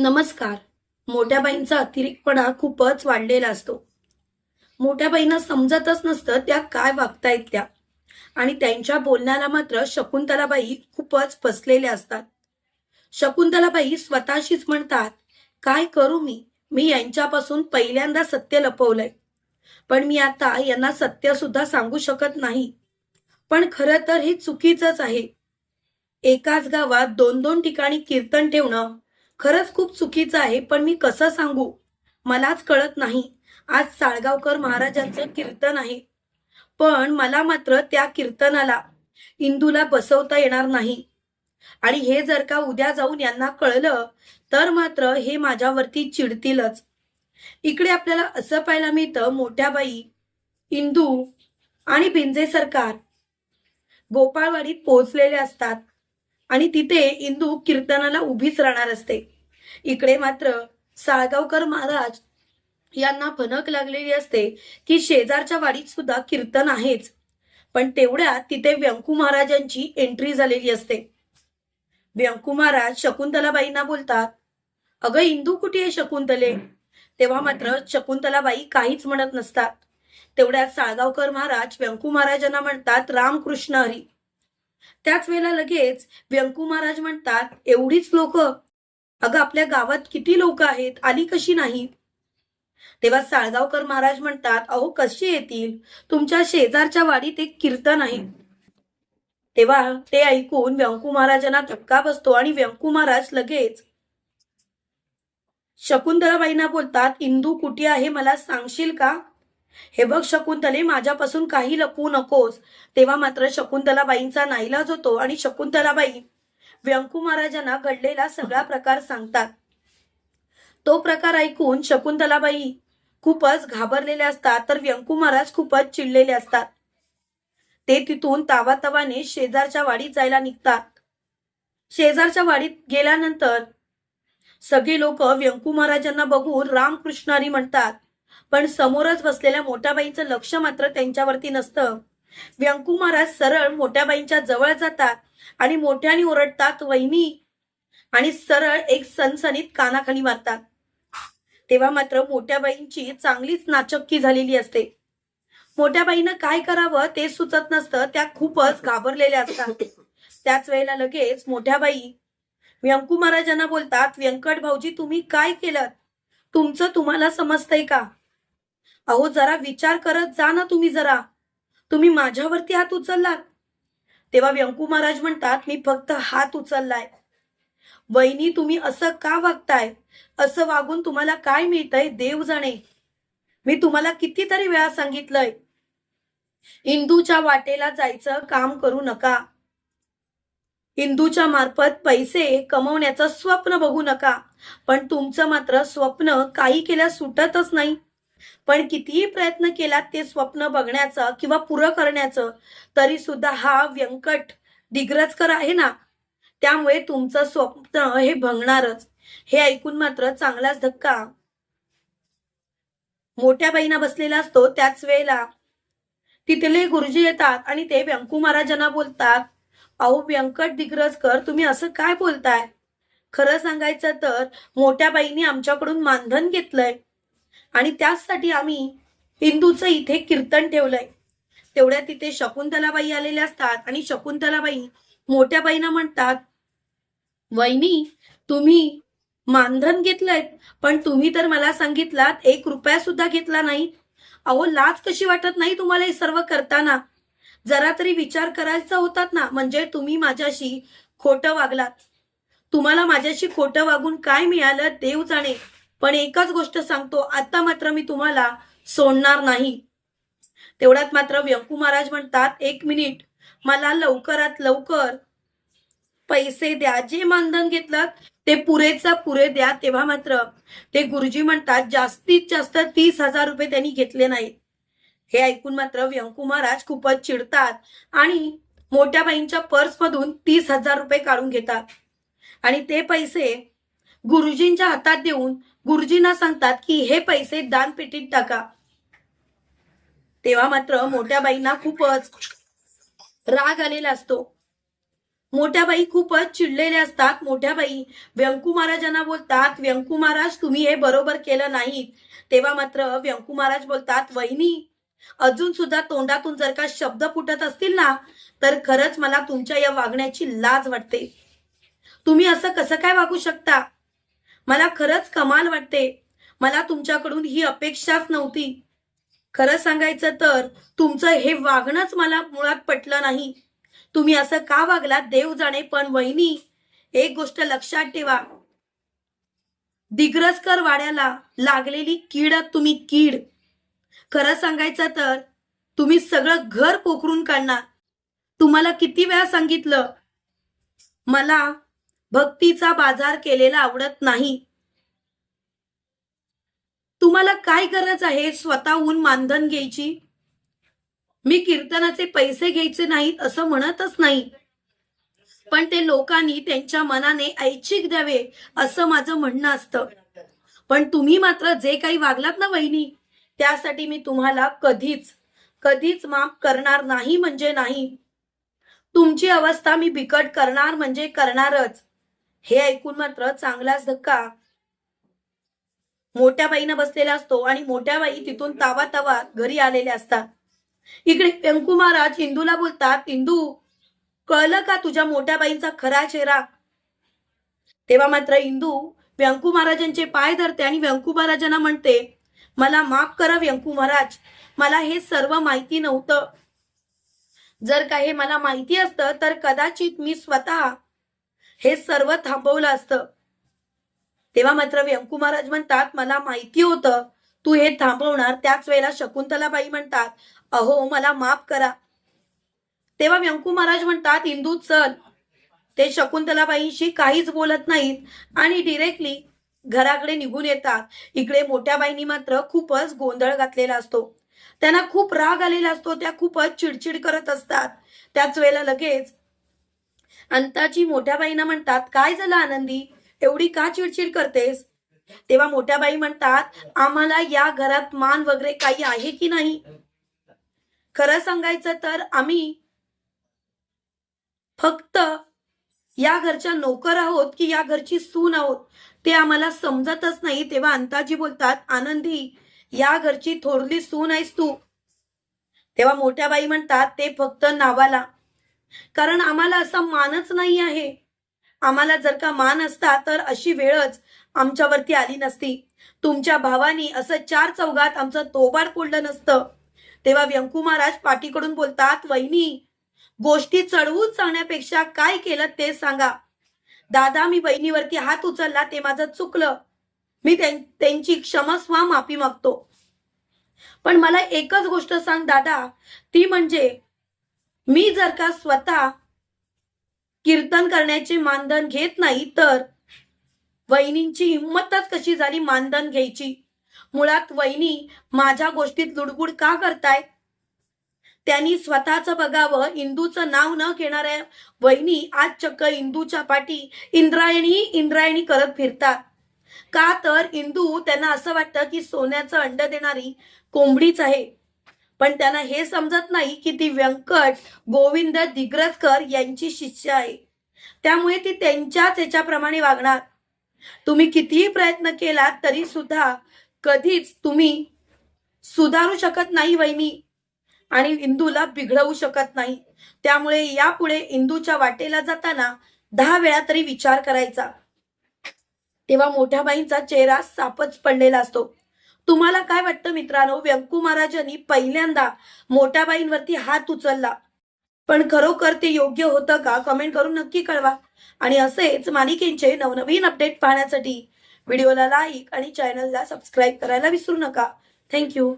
नमस्कार. मोठ्या बाईंचा अतिरेकपणा खूपच वाढलेला असतो. मोठ्या बाईंना समजतच नसतं त्या काय वागतायत त्या. आणि त्यांच्या बोलण्याला मात्र शकुंतलाबाई खूपच फसलेल्या असतात. शकुंतलाबाई स्वतःशीच म्हणतात काय करू मी? मी यांच्यापासून पहिल्यांदा सत्य लपवलंय. पण मी आता यांना सत्य सुद्धा सांगू शकत नाही. पण खरं तर हे चुकीचंच आहे. एकाच गावात दोन दोन ठिकाणी कीर्तन ठेवणं खरंच खूप चुकीचं आहे पण मी कसं सांगू? मलाच कळत नाही. आज साळगावकर महाराजांचं कीर्तन आहे. पण मला मात्र त्या कीर्तनाला इंदूला बसवता येणार नाही. आणि हे जर का उद्या जाऊन यांना कळलं तर मात्र हे माझ्यावरती चिडतीलच. इकडे आपल्याला असं पाहायला मिळतं मोठ्या बाई इंदू आणि भिंजे सरकार गोपाळवाडीत पोहोचलेले असतात. आणि तिथे इंदू कीर्तनाला उभीच राहणार असते. इकडे मात्र साळगावकर महाराज यांना भनक लागलेली असते की शेजारच्या वाडीत सुद्धा कीर्तन आहेच. पण तेवढ्यात तिथे व्यंकू महाराजांची एंट्री झालेली असते. व्यंकू महाराज शकुंतलाबाईंना बोलतात अगं इंदू कुठे आहे शकुंतले? तेव्हा मात्र शकुंतलाबाई काहीच म्हणत नसतात. तेवढ्यात साळगावकर महाराज व्यंकू महाराजांना म्हणतात रामकृष्ण हरी. त्याच वेळेला लगेच व्यंकू महाराज म्हणतात एवढीच लोक? अगं आपल्या गावात किती लोक आहेत? आली कशी नाही? तेव्हा साळगावकर महाराज म्हणतात अहो कशी येतील? तुमच्या शेजारच्या वाडीत एक कीर्तन आहे. तेव्हा ते ऐकून व्यंकू महाराजांना धक्का बसतो आणि व्यंकू महाराज लगेच शकुंतलाबाईंना बोलतात इंदू कुठे आहे? मला सांगशील का? हे बघ शकुंतले माझ्यापासून काही लपवू नकोस. तेव्हा मात्र शकुंतलाबाईंचा नाईलाज होतो आणि शकुंतलाबाई व्यंकू महाराजांना घडलेला सगळा प्रकार सांगतात. तो प्रकार ऐकून शकुंतलाबाई खूपच घाबरलेले असतात तर व्यंकू महाराज खूपच चिडलेले असतात. ते तिथून तावातावाने शेजारच्या वाडीत जायला निघतात. शेजारच्या वाडीत गेल्यानंतर सगळे लोक व्यंकू महाराजांना बघून रामकृष्णारी म्हणतात पण समोरच बसलेल्या मोठ्याबाईंचं लक्ष मात्र त्यांच्यावरती नसतं. व्यंकू महाराज सरळ मोठ्याबाईंच्या जवळ जातात आणि मोठ्याने ओरडतात वहिनी आणि सरळ एक सनसनीत कानाखाली मारतात. तेव्हा मात्र मोठ्याबाईंची चांगलीच नाचक्की झालेली असते. मोठ्याबाईनं काय करावं ते सुचत नसतं त्या खूपच घाबरलेल्या असतात. त्याच वेळेला लगेच मोठ्याबाई व्यंकू महाराजांना बोलतात व्यंकट भाऊजी तुम्ही काय केलं तुमचं तुम्हाला समजतंय का? अहो जरा विचार करत जा ना तुम्ही जरा. तुम्ही माझ्यावरती हात उचललात. तेव्हा व्यंकू महाराज म्हणतात मी फक्त हात उचललाय. वहिनी तुम्ही असं का वागताय? असं वागून तुम्हाला काय मिळतंय? देव जाणे. मी तुम्हाला कितीतरी वेळा सांगितलंय. इंदूच्या वाटेला जायचं काम करू नका. इंदूच्या मार्फत पैसे कमवण्याचं स्वप्न बघू नका. पण तुमचं मात्र स्वप्न काही केल्यास सुटतच नाही. पण कितीही प्रयत्न केलात ते स्वप्न बघण्याचं किंवा पुरं करण्याचं तरी सुद्धा हा व्यंकट दिग्रजकर आहे ना? त्यामुळे तुमचं स्वप्न हे भंगणारच. हे ऐकून मात्र चांगलाच धक्का. मोठ्या बाईना बसलेला असतो त्याच वेळेला. तिथले गुरुजी येतात आणि ते व्यंकू महाराजांना बोलतात अहो व्यंकट दिग्रजकर तुम्ही असं काय बोलताय? खरं सांगायचं तर मोठ्या बाईंनी आमच्याकडून मानधन घेतलंय. आणि त्याचसाठी आम्ही हिंदूचं इथे कीर्तन ठेवलंय. तेवढ्या तिथे शकुंतलाबाई आलेल्या असतात आणि शकुंतलाबाई मोठ्या बाईंना म्हणतात वहिनी तुम्ही मानधन घेतलंय पण तुम्ही तर मला सांगितलात एक रुपया सुद्धा घेतला नाही. अहो लाज कशी वाटत नाही तुम्हाला हे सर्व करताना? जरा तरी विचार करायचा होतात ना म्हणजे तुम्ही माझ्याशी खोटं वागलात. तुम्हाला माझ्याशी खोटं वागून काय मिळालं देव जाणे. पण एकच गोष्ट सांगतो आता मात्र मी तुम्हाला सोडणार नाही. तेवढ्यात मात्र व्यंकू महाराज म्हणतात एक मिनिट मला लवकरात लवकर पैसे द्या. जे मानधन घेतलं ते पुरेचा पुरे द्या. तेव्हा मात्र ते गुरुजी म्हणतात जास्तीत जास्त तीस हजार रुपये त्यांनी घेतले नाहीत. हे ऐकून मात्र व्यंकू महाराज खूपच चिडतात आणि मोठ्या बाईंच्या पर्समधून तीस हजार रुपये काढून घेतात. आणि ते पैसे गुरुजींच्या हातात देऊन गुरुजींना सांगतात की हे पैसे दानपेटीत टाका. तेव्हा मात्र मोठ्या बाईंना खूपच राग आलेला असतो. मोठ्या बाई खूपच चिडलेल्या असतात. मोठ्या बाई व्यंकू महाराजांना बोलतात व्यंकू महाराज तुम्ही हे बरोबर केलं नाही तेव्हा मात्र व्यंकू महाराज बोलतात वहिनी अजून सुद्धा तोंडातून जर का शब्द फुटत असतील ना तर खरंच मला तुमच्या या वागण्याची लाज वाटते. तुम्ही असं कसं काय वागू शकता? मला खरंच कमाल वाटते. मला तुमच्याकडून ही अपेक्षाच नव्हती. खरं सांगायचं तर तुमचं हे वागणंच मला मुळात पटलं नाही. तुम्ही असं का वागलात देव जाणे पण वहिनी? एक गोष्ट लक्षात ठेवा. दिग्रसकर वाड्याला लागलेली कीड तुम्ही कीड. खरं सांगायचं तर तुम्ही सगळं घर पोखरून काढणार. तुम्हाला किती वेळा सांगितलं? मला भक्तीचा बाजार केलेला आवडत नाही. तुम्हाला काय गरज आहे स्वतःहून मानधन घ्यायची? मी कीर्तनाचे पैसे घ्यायचे नाहीत असं म्हणतच नाही. पण ते लोकांनी त्यांच्या मनाने ऐच्छिक द्यावे असं माझं म्हणणं असतं. पण तुम्ही मात्र जे काही वागलात ना वहिनी त्यासाठी मी तुम्हाला कधीच कधीच माफ करणार नाही म्हणजे नाही. तुमची अवस्था मी बिकट करणार म्हणजे करणारच. हे ऐकून मात्र चांगलाच धक्का. मोठ्या बाईनं बसलेला असतो आणि मोठ्या बाई तिथून तावा तावा घरी आलेल्या असतात. इकडे व्यंकू महाराज इंदूला बोलतात इंदू कळलं का तुझ्या मोठ्या बाईंचा खरा चेहरा? तेव्हा मात्र इंदू व्यंकू महाराजांचे पाय धरते आणि व्यंकू महाराजांना म्हणते मला माफ करा व्यंकू महाराज मला हे सर्व माहिती नव्हतं. जर का हे मला माहिती असतं तर कदाचित मी स्वतः हे सर्व थांबवलं असतं. तेव्हा मात्र व्यंकू महाराज म्हणतात मला माहिती होतं तू हे थांबवणार त्याच वेळेला शकुंतलाबाई म्हणतात अहो मला माफ करा. तेव्हा व्यंकू महाराज म्हणतात इंदू चल. ते शकुंतलाबाईंशी काहीच बोलत नाहीत आणि डिरेक्टली घराकडे निघून येतात. इकडे मोठ्या बाईंनी मात्र खूपच गोंधळ घातलेला असतो. त्यांना खूप राग आलेला असतो त्या खूपच चिडचिड करत असतात. त्याच वेळेला लगेच अंताची मोठ्या बाईंना म्हणतात काय झालं आनंदी? एवढी का चिडचिड करतेस? तेव्हा मोठ्या बाई म्हणतात आम्हाला या घरात मान वगैरे काही आहे की नाही? खरं सांगायचं तर आम्ही फक्त या घरच्या नोकर आहोत की या घरची सून आहोत ते आम्हाला समजतच नाही. तेव्हा अंताजी बोलतात आनंदी या घरची थोरली सून आहेस तू. तेव्हा मोठ्या बाई म्हणतात ते फक्त नावाला कारण आम्हाला असा मानच नाही आहे. आम्हाला जर का मान असता तर अशी वेळच आमच्यावरती आली नसती. तुमच्या भावानी असं चार चौघात आमचं तोबाड फोडलं नसतं. तेव्हा व्यंकू महाराज पाठीकडून बोलतात वहिनी गोष्टी चढवून सांगण्यापेक्षा काय केलं ते सांगा. दादा मी बहिणीवरती हात उचलला ते माझं चुकलं. मी त्यांची क्षमस्वा माफी मागतो. पण मला एकच गोष्ट सांग दादा. ती म्हणजे मी जर का स्वतः कीर्तन करण्याचे मानधन घेत नाही तर वहिनींची हिंमतच कशी झाली मानधन घ्यायची? मुळात वहिनी माझ्या गोष्टीत लुडबुड का करताय? त्यांनी स्वतःच बघावं इंदूचं नाव न घेणाऱ्या वहिनी आज चक्क इंदूच्या पाठी इंद्रायणी इंद्रायणी करत फिरतात. का तर इंदू त्यांना असं वाटतं की सोन्याचं अंड देणारी कोंबडीच आहे. पण त्यांना हे समजत नाही की ती व्यंकट गोविंद दिग्रजकर यांची शिष्य आहे. त्यामुळे ती त्यांच्याच याच्याप्रमाणे वागणार. तुम्ही कितीही प्रयत्न केलात तरी सुद्धा कधीच तुम्ही सुधारू शकत नाही वहिनी आणि इंदूला बिघडवू शकत नाही. त्यामुळे यापुढे इंदूच्या वाटेला जाताना दहा वेळा तरी विचार करायचा. तेव्हा मोठ्या बाईंचा चेहरा सापच पडलेला असतो. तुम्हाला काय वाटतं मित्रांनो? व्यंकू महाराजांनी पहिल्यांदा मोठ्याबाईंवरती हात उचलला. पण खरोखर ते योग्य होतं का? कमेंट करून नक्की कळवा. आणि असेच मालिकेंचे नवनवीन अपडेट पाहण्यासाठी व्हिडिओला लाईक आणि चॅनलला सबस्क्राईब करायला विसरू नका. थँक्यू